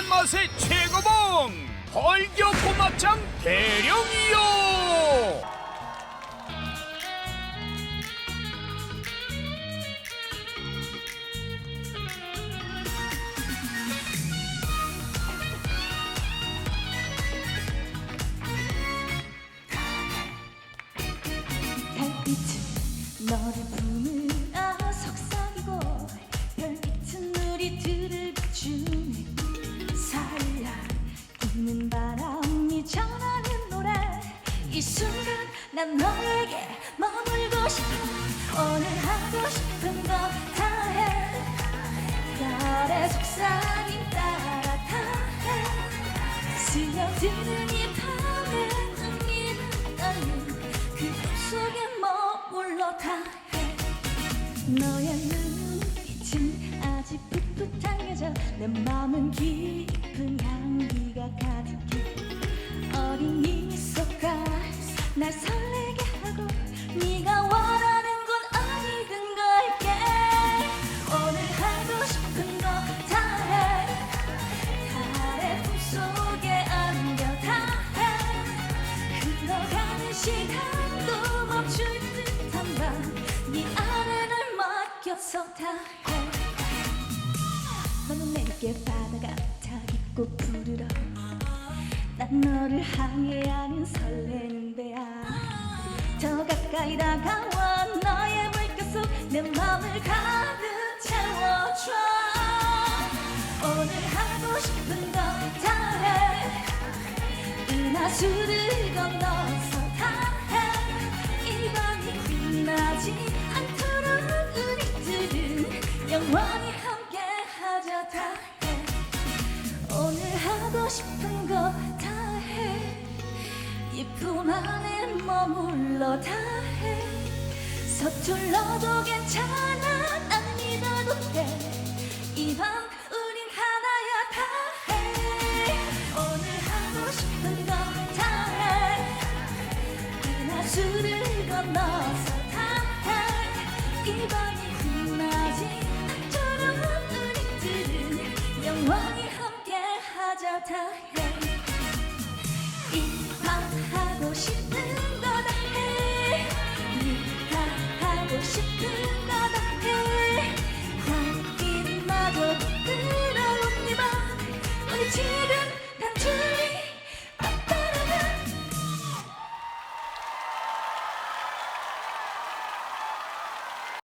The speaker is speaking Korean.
진한 맛의 최고봉 벌교 꼬막장 대령이요! 너를 품으 이 전하는 노래. 이 순간 난 너에게 머물고 싶어. 오늘 하고 싶은 거 다해. 별의 속삭임 따라 다해. 스며드는 이 밤에 의미는 떨림 그 꿈 속에 머물러 다해. 너의 눈빛은 아직 풋풋하게 져. 내 맘은 깊은 향기가 가 날 설레게 하고 네가 원하는 건 어디든 갈게. 오늘 하고 싶은 거 다해. 달의 품속에 안겨 다해. 흘러가는 시간도 멈출 듯한 밤네 안에 날 맡겨서 다해. 너는 내게 바다 같아 깊고 푸르러 난 너를 향해 하는 설레는 배야 더 가까이 다가와 너의 물결 속내 맘을 가득 채워줘. 오늘 하고 싶은 거 다해. 은하수를 건너서 다해. 이 밤이 끝나지 않도록 우리들은 영원히 함께 하자. 다해. 오늘 하고 싶은 거 다해. 이품 안에 머물러 다해 서툴러도 괜찮아. 난 믿어도 돼이 밤 우린 하나야. 다해. 오늘 하고 싶은 거 다해. 은하수를 건너서 다해. 이 밤이 끝나지 않도록 우리들은 영원히 함께 하자. 다해